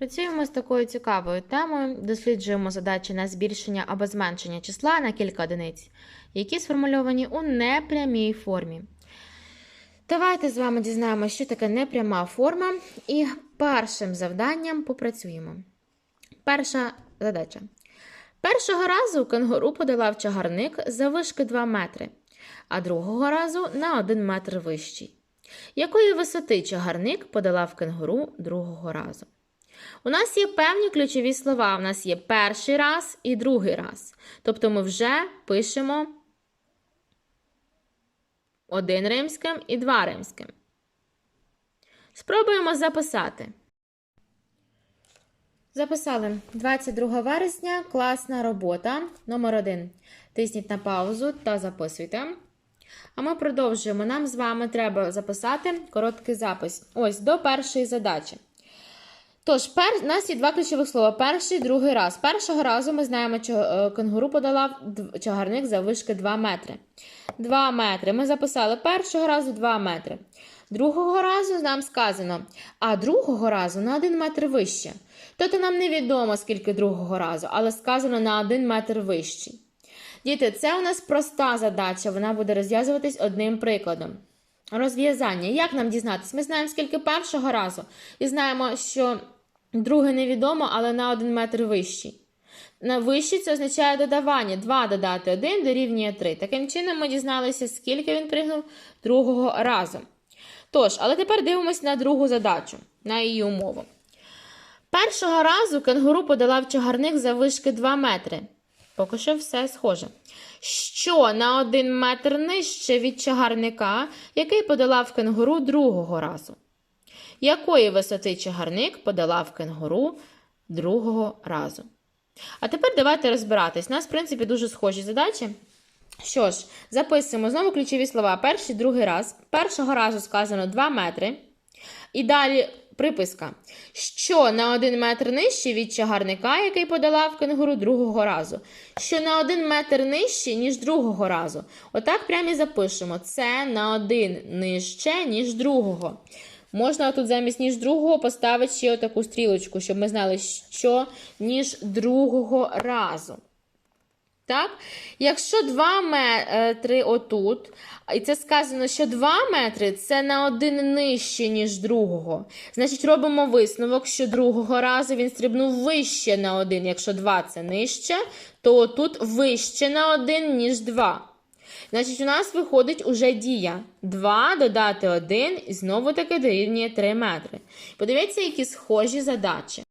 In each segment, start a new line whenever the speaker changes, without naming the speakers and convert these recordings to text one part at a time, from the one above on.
Працюємо з такою цікавою темою, досліджуємо задачі на збільшення або зменшення числа на кілька одиниць, які сформульовані у непрямій формі. Давайте з вами дізнаємося, що таке непряма форма, і першим завданням попрацюємо. Перша задача. Першого разу кенгуру подолав чагарник заввишки 2 метри, а другого разу на 1 метр вищий. Якої висоти чагарник подолав кенгуру другого разу? У нас є певні ключові слова. У нас є перший раз і другий раз. Тобто ми вже пишемо один римським і два римським. Спробуємо записати. Записали 22 вересня. Класна робота. Номер 1. Тисніть на паузу та записуйте. А ми продовжуємо. Нам з вами треба записати короткий запис. Ось до першої задачі. Тож, пер... у нас є два ключових слова: перший, другий раз. Першого разу ми знаємо, що е, кенгуру подолав чагарник заввишки 2 метри. 2 метри. Ми записали першого разу 2 метри. Другого разу нам сказано, а другого разу на 1 метр вище. Тобто нам невідомо, скільки другого разу, але сказано на 1 метр вищий. Діти, це у нас проста задача, вона буде розв'язуватись одним прикладом. Розв'язання. Як нам дізнатися? Ми знаємо, скільки першого разу, і знаємо, що друге невідомо, але на 1 метр вищий. На вищий це означає додавання. 2 додати 1 дорівнює 3. Таким чином ми дізналися, скільки він пригнув другого разу. Тож, але тепер дивимося на другу задачу, на її умову. Першого разу кенгуру подолав чагарник заввишки 2 метри. Поки що все схоже. Що на 1 метр нижче від чагарника, який подолав кенгуру другого разу. Якої висоти чагарник подолав кенгуру другого разу? А тепер давайте розбиратись. У нас, в принципі, дуже схожі задачі. Що ж, записуємо знову ключові слова. Перший, другий раз. Першого разу сказано 2 метри. І далі приписка. Що на 1 метр нижче від чагарника, який подолав кенгуру другого разу. Що на 1 метр нижче, ніж другого разу. Отак прямо і запишемо. Це на 1 нижче, ніж другого. Можна тут замість ніж другого поставити ще отаку стрілочку, щоб ми знали, що ніж другого разу. Так? Якщо 2 метри отут, і це сказано, що 2 метри це на один нижче, ніж другого. Значить, робимо висновок, що другого разу він стрибнув вище на один. Якщо 2 це нижче, то тут вище на один, ніж 2. Значить, у нас виходить уже дія. 2 додати 1 і знову таки дорівнює 3 метри. Подивіться, які схожі задачі.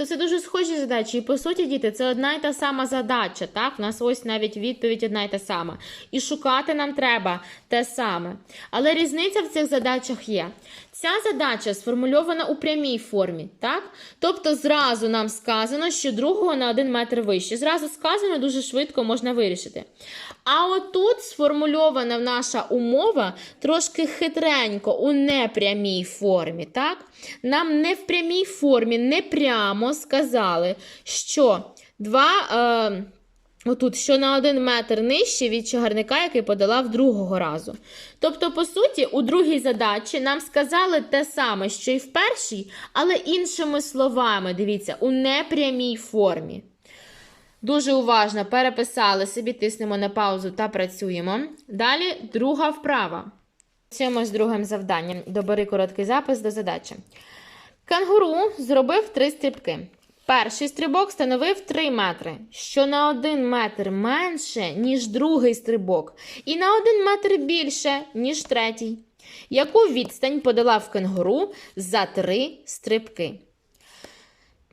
То це дуже схожі задачі. І по суті, діти, це одна й та сама задача. Так? У нас ось навіть відповідь одна й та сама. І шукати нам треба те саме. Але різниця в цих задачах є. Ця задача сформульована у прямій формі, так? Тобто зразу нам сказано, що другого на один метр вище. Зразу сказано, дуже швидко можна вирішити. А отут сформульована наша умова трошки хитренько, у непрямій формі. так? Нам не в прямій формі, не прямо сказали, що два. Е, Отут, що на один метр нижче від чагарника, який подолав другого разу. Тобто, по суті, у другій задачі нам сказали те саме, що і в першій, але іншими словами, дивіться, у непрямій формі. Дуже уважно переписали собі, тиснемо на паузу та працюємо. Далі друга вправа. Працюємо з другим завданням. Добери короткий запис до задачі. Кенгуру зробив три стрибки. Перший стрибок становив 3 метри, що на 1 метр менше, ніж другий стрибок, і на 1 метр більше, ніж третій. Яку відстань подолав кенгуру за 3 стрибки?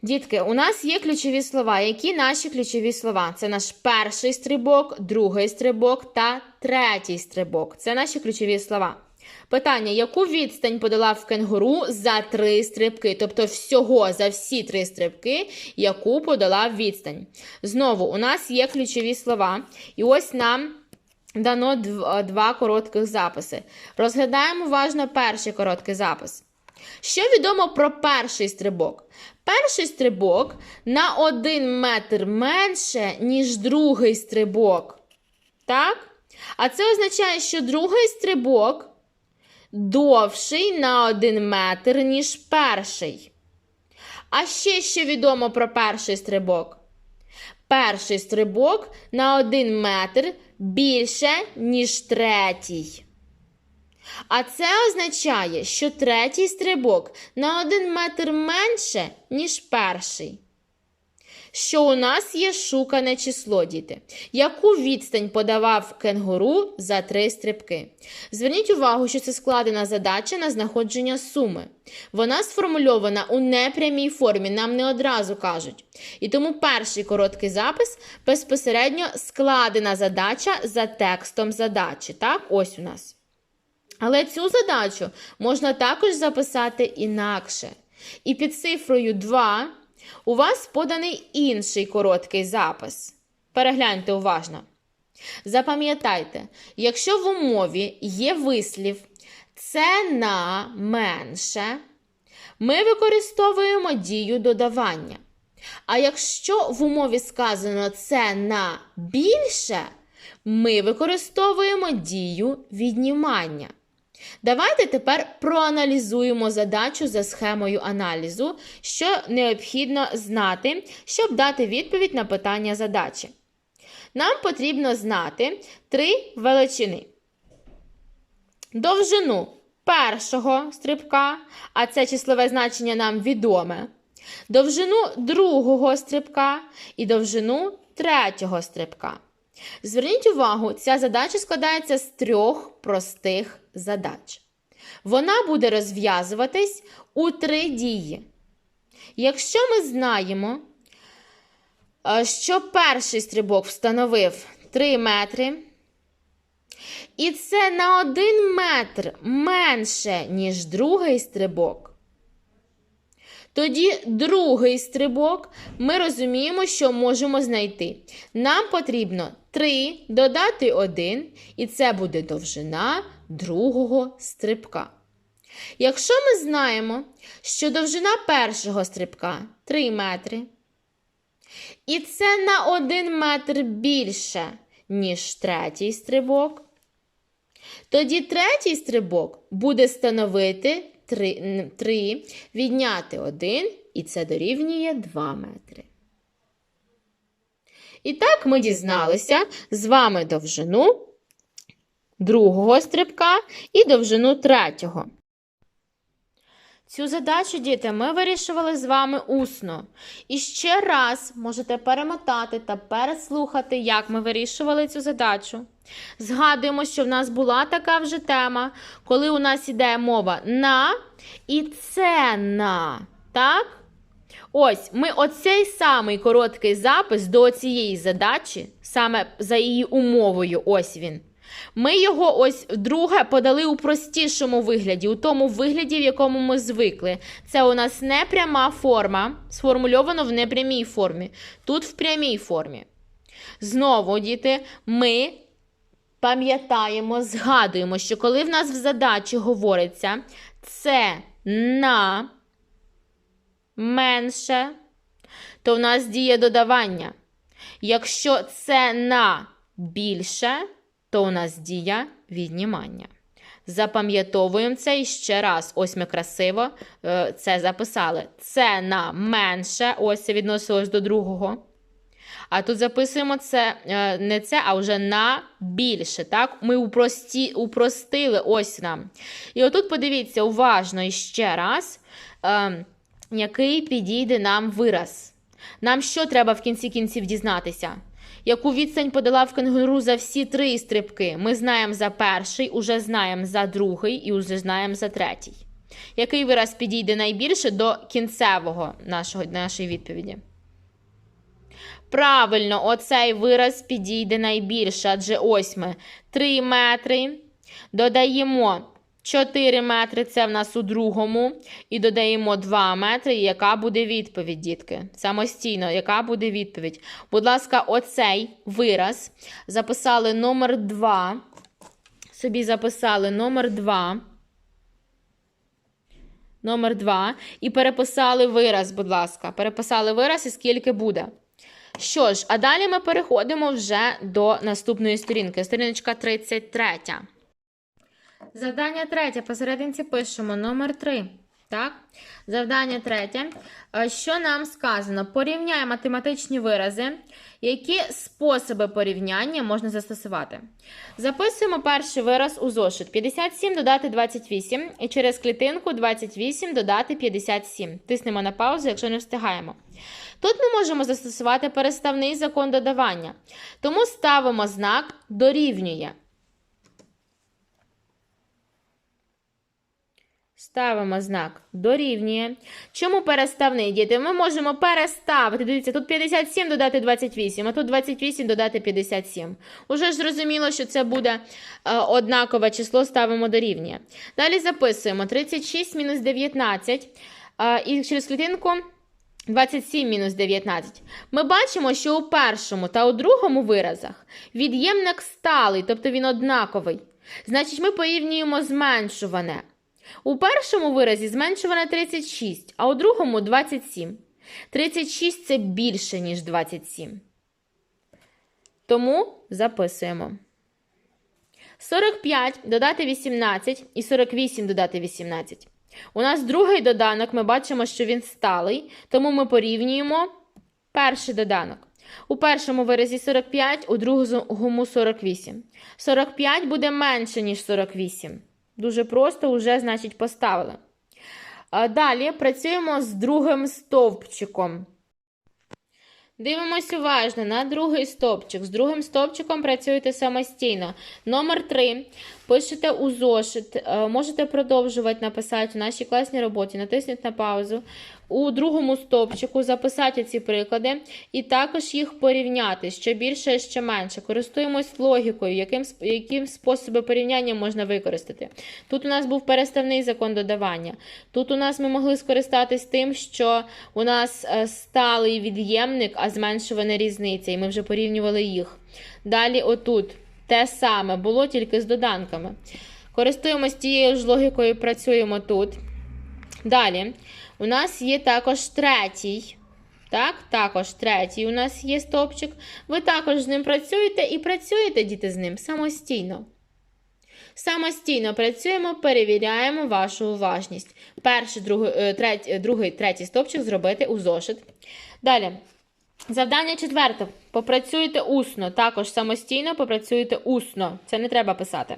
Дітки, у нас є ключові слова. Які наші ключові слова? Це наш перший стрибок, другий стрибок та третій стрибок. Це наші ключові слова. Питання: яку відстань подолав кенгуру за три стрибки? Тобто всього за всі три стрибки, яку подолав відстань. Знову, у нас є ключові слова. І ось нам дано два коротких записи. Розглядаємо уважно перший короткий запис. Що відомо про перший стрибок? Перший стрибок на один метр менше, ніж другий стрибок. Так? А це означає, що другий стрибок довший на один метр, ніж перший. А ще що відомо про перший стрибок? Перший стрибок на один метр більше, ніж третій. А це означає, що третій стрибок на один метр менше, ніж перший. Що у нас є шукане число, діти. Яку відстань подавав кенгуру за три стрибки? Зверніть увагу, що це складена задача на знаходження суми. Вона сформульована у непрямій формі, нам не одразу кажуть. І тому перший короткий запис безпосередньо складена задача за текстом задачі. Так, ось у нас. Але цю задачу можна також записати інакше. І під цифрою 2 у вас поданий інший короткий запис. Перегляньте уважно. Запам'ятайте, якщо в умові є вислів це на менше, ми використовуємо дію додавання. А якщо в умові сказано це на більше, ми використовуємо дію віднімання. Давайте тепер проаналізуємо задачу за схемою аналізу, що необхідно знати, щоб дати відповідь на питання задачі. Нам потрібно знати три величини. Довжину першого стрибка, а це числове значення нам відоме. Довжину другого стрибка і довжину третього стрибка. Зверніть увагу, ця задача складається з трьох простих задач. Вона буде розв'язуватись у три дії. Якщо ми знаємо, е, що перший стрибок встановив 3 метри, і це на 1 метр менше, ніж другий стрибок, тоді другий стрибок ми розуміємо, що можемо знайти. Нам потрібно 3 додати 1, і це буде довжина другого стрибка. Якщо ми знаємо, що довжина першого стрибка 3 метри, і це на 1 метр більше, ніж третій стрибок, тоді третій стрибок буде становити 3, 3 відняти 1, і це дорівнює 2 метри. І так ми дізналися з вами довжину другого стрибка і довжину третього. Цю задачу, діти, ми вирішували з вами усно. І ще раз можете перемотати та переслухати, як ми вирішували цю задачу. Згадуємо, що в нас була така вже тема, коли у нас іде мова на і це на. Так? Ось, ми оцей самий короткий запис до цієї задачі, саме за її умовою, ось він. Ми його ось друге подали у простішому вигляді, у тому вигляді, в якому ми звикли. Це у нас непряма форма, сформульовано в непрямій формі. Тут в прямій формі. Знову, діти, ми пам'ятаємо, згадуємо, що коли в нас в задачі говориться це на менше, то в нас діє додавання. Якщо це на більше, то у нас дія віднімання. Запам'ятовуємо це і ще раз. Ось ми красиво е, це записали. Це на менше, ось це відносилось до другого. А тут записуємо це е, не це, а вже на більше. Так? Ми упрості, упростили ось нам. І отут подивіться уважно і ще раз, е, який підійде нам вираз. Нам що треба в кінці кінців дізнатися? Яку відстань подала в кенгуру за всі три стрибки? Ми знаємо за перший, уже знаємо за другий і уже знаємо за третій. Який вираз підійде найбільше до кінцевого нашого, нашої відповіді? Правильно, оцей вираз підійде найбільше, адже ось ми 3 метри. Додаємо 4 метри, це в нас у другому. І додаємо 2 метри. Яка буде відповідь, дітки? Самостійно, яка буде відповідь? Будь ласка, оцей вираз записали номер 2. Собі записали номер 2. Номер 2. І переписали вираз, будь ласка. Переписали вираз і скільки буде. Що ж, а далі ми переходимо вже до наступної сторінки. Сторіночка 33. Завдання третє. Посерединці пишемо номер 3. Так? Завдання третє. Е, Що нам сказано? Порівняй математичні вирази. Які способи порівняння можна застосувати? Записуємо перший вираз у зошит. 57 додати 28 і через клітинку 28 додати 57. Тиснемо на паузу, якщо не встигаємо. Тут ми можемо застосувати переставний закон додавання. Тому ставимо знак дорівнює. Ставимо знак дорівнює. Чому переставний, діти? Ми можемо переставити. Дивіться, тут 57 додати 28, а тут 28 додати 57. Уже ж зрозуміло, що це буде е, однакове число, ставимо дорівнює. Далі записуємо 36 мінус 19 е, і через клітинку 27 мінус 19. Ми бачимо, що у першому та у другому виразах від'ємник сталий, тобто він однаковий. Значить, ми порівнюємо зменшуване. У першому виразі зменшуване 36, а у другому 27. 36 це більше, ніж 27. Тому записуємо. 45 додати 18 і 48 додати 18. У нас другий доданок, ми бачимо, що він сталий, тому ми порівнюємо перший доданок. У першому виразі 45, у другому 48. 45 буде менше, ніж 48. Дуже просто, вже, значить, поставили. Далі працюємо з другим стовпчиком. Дивимось уважно на другий стовпчик. З другим стовпчиком працюєте самостійно. Номер 3. Пишете у зошит. Е, Можете продовжувати написати в нашій класній роботі. Натисніть на паузу. У другому стовпчику записати ці приклади і також їх порівняти, що більше, що менше. Користуємось логікою, яким, яким способи порівняння можна використати. Тут у нас був переставний закон додавання. Тут у нас ми могли скористатись тим, що у нас е, сталий від'ємник, а зменшувана різниця, і ми вже порівнювали їх. Далі, отут те саме було тільки з доданками. Користуємось тією ж логікою, працюємо тут. Далі, у нас є також третій. Так, також третій у нас є стовпчик. Ви також з ним працюєте і працюєте, діти, з ним самостійно. Самостійно працюємо, перевіряємо вашу уважність. Перший, другий, е, третій, другий, третій стовпчик зробити у зошит. Далі. Завдання четверте. Попрацюйте усно. Також самостійно попрацюйте усно. Це не треба писати.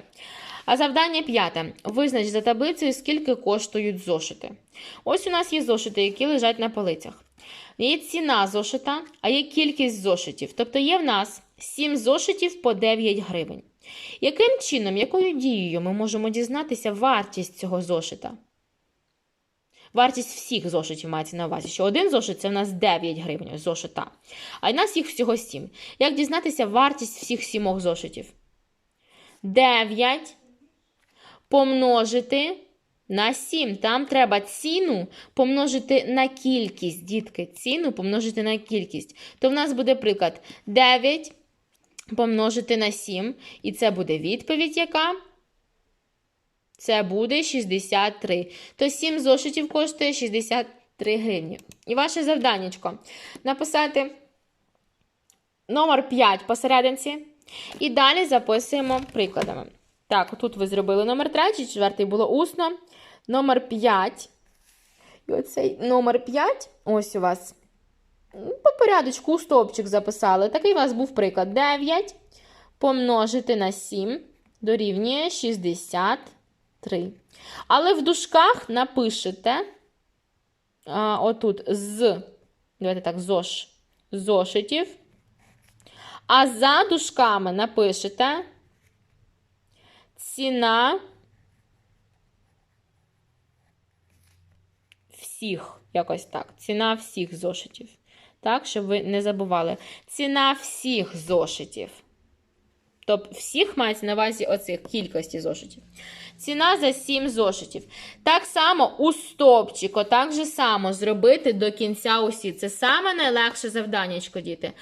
А завдання п'яте. Визнач за таблицею, скільки коштують зошити. Ось у нас є зошити, які лежать на полицях. Є ціна зошита, а є кількість зошитів. Тобто є в нас 7 зошитів по 9 гривень. Яким чином, якою дією ми можемо дізнатися вартість цього зошита? Вартість всіх зошитів мається на увазі, що один зошит це в нас 9 гривень зошита, а в нас їх всього 7. Як дізнатися вартість всіх сімох зошитів? 9 помножити на 7. Там треба ціну помножити на кількість. Дітки, ціну помножити на кількість. То в нас буде приклад 9 помножити на 7. І це буде відповідь, яка? Це буде 63. То 7 зошитів коштує 63 гривні. І ваше завданнячко написати номер 5 посерединці. І далі записуємо прикладами. Так, тут ви зробили номер 3, четвертий було усно. Номер 5. І оцей номер 5, ось у вас. По порядочку стовпчик записали. Такий у вас був приклад. 9 помножити на 7 дорівнює 63. Але в дужках напишете а, отут з, давайте так, зош, зошитів. А за дужками напишете ціна всіх, якось так. Ціна всіх зошитів. Так, щоб ви не забували. Ціна всіх зошитів. Тобто всіх мається на увазі оцих кількості зошитів. Ціна за 7 зошитів. Так само у стопчику, так же само зробити до кінця усі. Це саме найлегше завданнячко, діти.